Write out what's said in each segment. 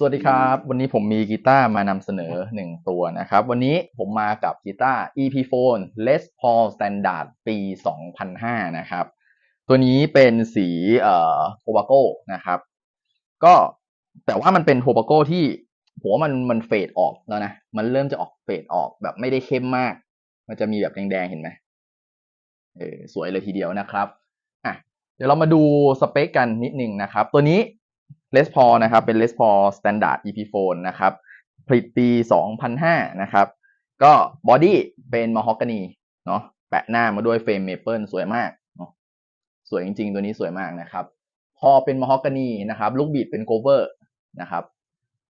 สวัสดีครับ วันนี้ผมมีกีตาร์มานำเสนอหนึ่งตัวนะครับ วันนี้ผมมากับกีตาร์ Epiphone Les Paul Standard ปี 2005 นะครับ ตัวนี้เป็นสีเอ่อโทบาโก้นะครับ ก็แต่ว่ามันเป็นโทบาโก้ที่หัวมันมันเฟดออกแล้วนะ มันเริ่มจะออกเฟดออกแบบไม่ได้เข้มมาก มันจะมีแบบแดงๆ เห็นไหมเออสวยเลยทีเดียวนะครับอะเดี๋ยวเรามาดูสเปคกันนิดนึงนะครับ ตัวนี้ Les Paul นะครับเป็น Les Paul Standard EP phone นะครับผลิตปี 2005 นะครับ ก็บอดี้เป็น Mahogany เนาะแปะหน้ามาด้วยเฟรมเมเปิลสวยมากเนาะสวยจริง ๆ ตัวนี้สวยมากนะครับ พอเป็น Mahogany นะครับ ลูกบีดเป็น Cover นะครับ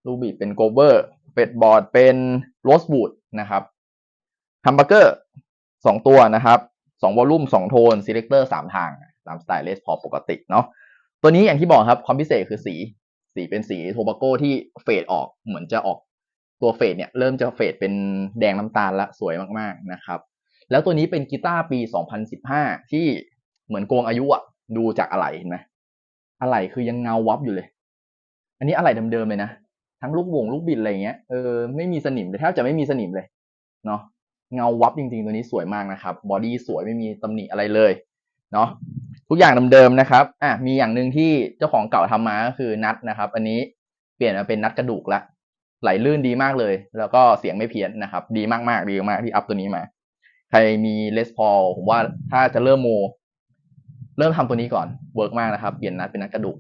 ลูกบีดเป็น Cover เป็ดบอร์ดเป็น Rosewood นะครับฮัมบักเกอร์สองตัวนะครับสองวอลลุ่มสองโทน Selector สามทางตามสไตล์ Les Paul ปกติเนาะ ตัวนี้อย่างที่บอกครับ ความพิเศษคือสี สีเป็นสีโทบาโก้ที่เฟดออกเหมือนจะออกตัวเฟดเนี่ยเริ่มจะเฟดเป็นแดงน้ำตาลละสวยมากๆนะครับ แล้วตัวนี้เป็นกีตาร์ปี 2015 ที่เหมือนโกงอายุอะดูจากอะไหล่เห็นไหมอะไหล่คือยังเงาวับอยู่เลย อันนี้อะไหล่เดิมๆเลยนะ ทั้งลูกวงลูกบิดอะไรเงี้ยเออไม่มีสนิมเลยแทบจะไม่มีสนิมเลยเนาะเงาวับจริงๆ ตัวนี้สวยมากนะครับ บอดี้สวยไม่มีตำหนิอะไรเลย เนาะ ทุกอย่างเดิมๆนะครับ อะมีอย่างหนึ่งที่เจ้าของเก่าทำมาก็คือนัดนะครับ อันนี้เปลี่ยนมาเป็นนัดกระดูกละไหลลื่นดีมากเลย แล้วก็เสียงไม่เพี้ยนนะครับ ดีมากๆดีมากที่อัพตัวนี้มา ใครมีเลสพอลผมว่าถ้าจะเริ่มโม เริ่มทำตัวนี้ก่อนเวิร์กมากนะครับ เปลี่ยนนัดเป็นนัดกระดูก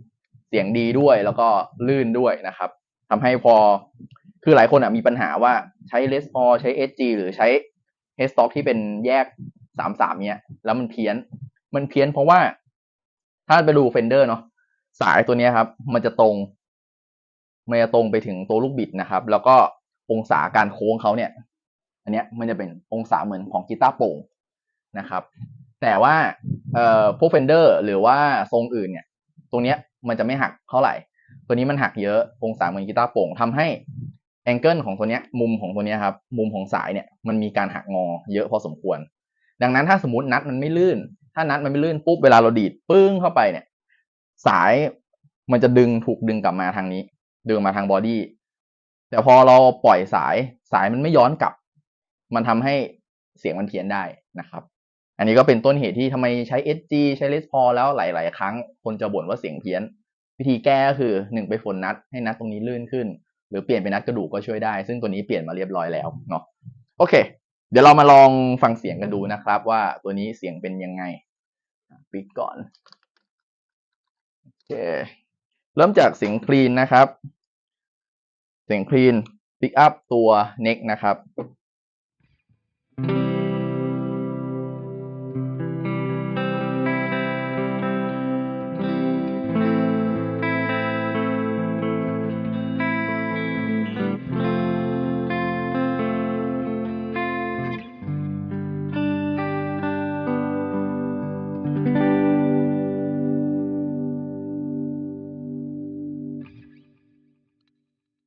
เสียงดีด้วยแล้วก็ลื่นด้วยนะครับทำให้พอคือหลายคนอะมีปัญหาว่าใช้เลสพอใช้ SG หรือใช้เฮสต็อกที่เป็นแยกสามสามเนี้ย แล้วมันเพี้ยน มันเพี้ยนเพราะว่า ถ้าไปดูเฟนเดอร์เนาะสายตัวนี้ครับ มันจะตรงมันจะตรงไปถึงตัวลูกบิดนะครับ แล้วก็องศาการโค้งเขาเนี่ย อันเนี้ยมันจะเป็นองศาเหมือนของกีตาร์โปร่งนะครับ แต่ว่าเอ่อพวกเฟนเดอร์หรือว่าทรงอื่นเนี่ย ตรงเนี้ยมันจะไม่หักเท่าไหร่ ตัวนี้มันหักเยอะองศาเหมือนกีตาร์โปร่งทำให้แองเกิลของตัวเนี้ยมุมของตัวเนี้ยครับ มุมของสายเนี่ยมันมีการหักงอเยอะพอสมควร ดังนั้นถ้าสมมตินัดมันไม่ลื่น ถ้านัดมันไม่ลื่นปุ๊บเวลาเราดีดปึ้งเข้าไปเนี่ย สายมันจะดึงถูกดึงกลับมาทางนี้ ดึงมาทางบอดี้แต่พอเราปล่อยสายสายมันไม่ย้อนกลับ มันทำให้เสียงมันเพี้ยนได้นะครับ อันนี้ก็เป็นต้นเหตุที่ทำไมใช้ SG ใช้เลสพอแล้วหลาย ๆ ครั้งคนจะบ่นว่าเสียงเพี้ยน วิธีแก้ก็คือหนึ่งไปฝนนัดให้นัดตรงนี้ลื่นขึ้น หรือเปลี่ยนเป็นนัดกระดูกก็ช่วยได้ ซึ่งตัวนี้เปลี่ยนมาเรียบร้อยแล้วเนาะโอเค เดี๋ยวเรามาลองฟังเสียงกันดูนะครับ ว่าตัวนี้เสียงเป็นยังไง ปิดก่อน โอเค เริ่มจากเสียงคลีนนะครับ เสียงคลีนปิกอัพตัวเน็กนะครับ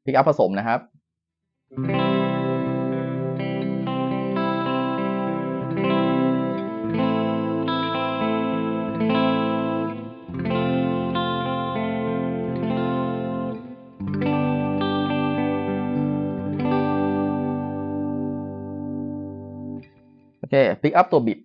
พิกอัพผสมนะครับ โอเคพิกอัพตัวบิด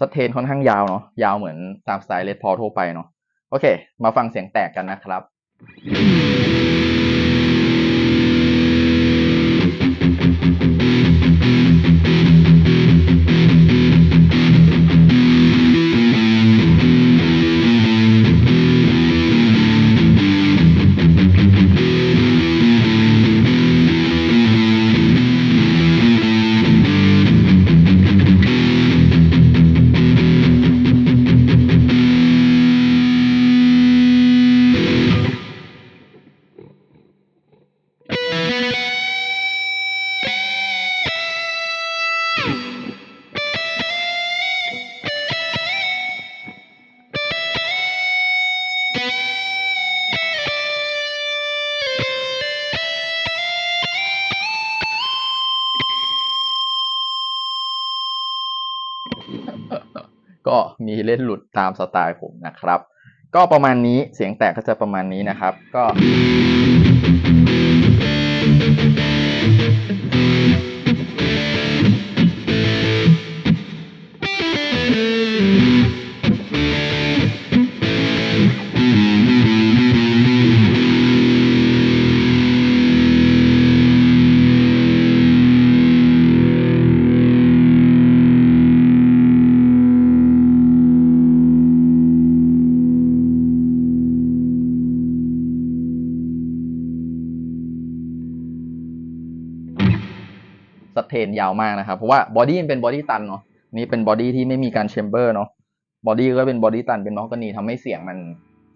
สเตนค่อนข้างยาวเนาะยาวเหมือนตามสไตล์เลดพอทั่วไปเนาะโอเค มาฟังเสียงแตกกันนะครับ ก็มีเล่นหลุดตามสไตล์ผมนะครับ ก็ประมาณนี้เสียงแตกก็จะประมาณนี้นะครับ ก็ เตนยาวมากนะครับ เพราะว่าบอดี้มันเป็นบอดี้ตันเนาะนี่เป็นบอดี้ที่ไม่มีการแชมเบอร์เนาะบอดี้ก็เป็นบอดี้ตันเป็นมอคกานีทำให้เสียงมัน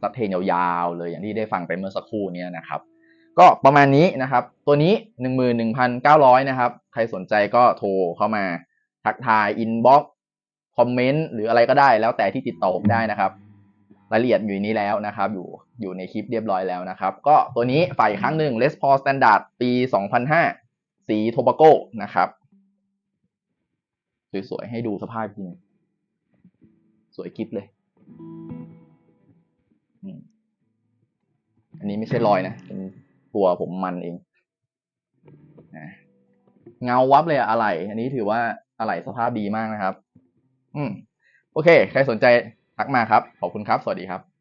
สเตนยาวๆเลยอย่างที่ได้ฟังไปเมื่อสักครู่นี้นะครับ ก็ประมาณนี้นะครับ ตัวนี้หนึ่งหมื่นหนึ่งพันเก้าร้อยนะครับ ใครสนใจก็โทรเข้ามาทักทายอินบ็อกคอมเมนต์หรืออะไรก็ได้แล้วแต่ที่ติดต่อได้นะครับ รายละเอียดอยู่นี้แล้วนะครับ อยู่อยู่ในคลิปเรียบร้อยแล้วนะครับ ก็ตัวนี้ฝ่ายครั้งหนึ่ง Les Paul Standard ปี 2005 สีโทบาโก้นะครับ สวยๆ ให้ดูสภาพจริง สวยกิฟเลย อันนี้ไม่ใช่รอยนะ เป็นตัวผมมันเอง เงาวับเลยอะอะไรอันนี้ถือว่าอะไหล่สภาพดีมากนะครับ อืม โอเค ใครสนใจทักมาครับ ขอบคุณครับ สวัสดีครับ